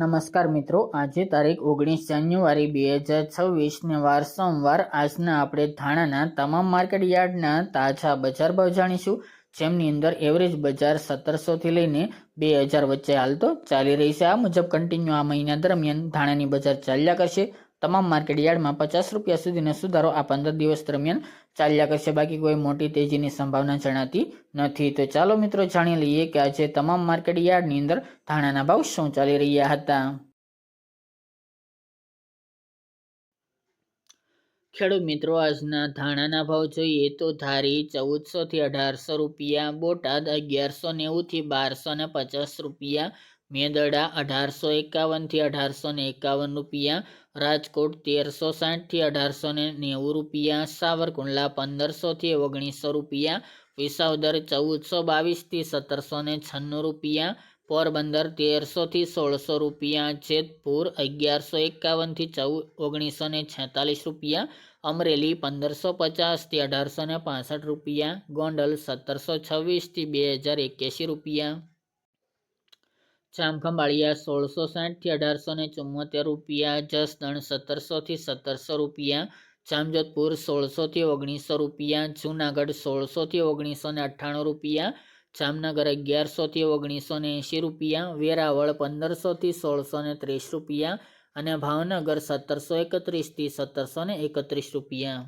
નમસ્કાર મિત્રો, આજે તારીખ ઓગણીસ જાન્યુઆરી બે હજાર છવ્વીસને વાર સોમવાર. આજના આપણે ધાણાના તમામ માર્કેટ યાર્ડના તાજા બજાર ભાવ જાણીશું. જેમની અંદર એવરેજ બજાર સત્તરસોથી લઈને બે હજાર વચ્ચે હાલ તો ચાલી રહી છે. આ મુજબ કન્ટિન્યુ આ મહિના દરમિયાન ધાણાની બજાર ચાલ્યા કરશે. તમામ માર્કેટ યાર્ડમાં પચાસ રૂપિયા સુધીનો સુધારો આ પંદર દિવસ દરમિયાન ચાલ્યા કરશે. બાકી કોઈ મોટી તેજીની સંભાવના જણાતી નથી. તો ચાલો મિત્રો જાણી લઈએ કે આજે તમામ માર્કેટ યાર્ડની અંદર ધાણાના ભાવ શું ચાલી રહ્યા હતા? ખેડૂત મિત્રો, આજના ધાણાના ભાવ જોઈએ તો ધારી ચૌદસો થી અઢારસો રૂપિયા, બોટાદ અગિયારસો નેવું થી બારસો ને પચાસ રૂપિયા મેદડા અઢારસો એકાવનથી અઢારસો ને એકાવન રૂપિયા, રાજકોટ તેરસો સાઠથી અઢારસો ને નેવું રૂપિયા, સાવરકુંડલા પંદરસોથી ઓગણીસો રૂપિયા, વિસાવદર ચૌદસો બાવીસથી સત્તરસો ને છન્નું રૂપિયા, પોરબંદર તેરસોથી સોળસો રૂપિયા, જેતપુર અગિયારસો એકાવનથી ચૌદ ઓગણીસો ને છેતાલીસ રૂપિયા, અમરેલી પંદરસો પચાસથી અઢારસો ને રૂપિયા, ગોંડલ સત્તરસો છવ્વીસથી બે હજાર એક્યાસી રૂપિયા. જામખંભાળિયા સોળસો સાઠથી અઢારસો ને ચુમ્મોતેર રૂપિયા, જસદણ સત્તરસોથી સત્તરસો રૂપિયા, જામજોધપુર સોળસોથી ઓગણીસો રૂપિયા, જૂનાગઢ સોળસોથી ઓગણીસો ને અઠ્ઠાણું રૂપિયા, જામનગર અગિયારસોથી ઓગણીસો ને એંશી રૂપિયા, વેરાવળ પંદરસોથી સોળસો ને ત્રીસ રૂપિયા અને ભાવનગર સત્તરસો એકત્રીસથી સત્તરસો ને એકત્રીસ રૂપિયા.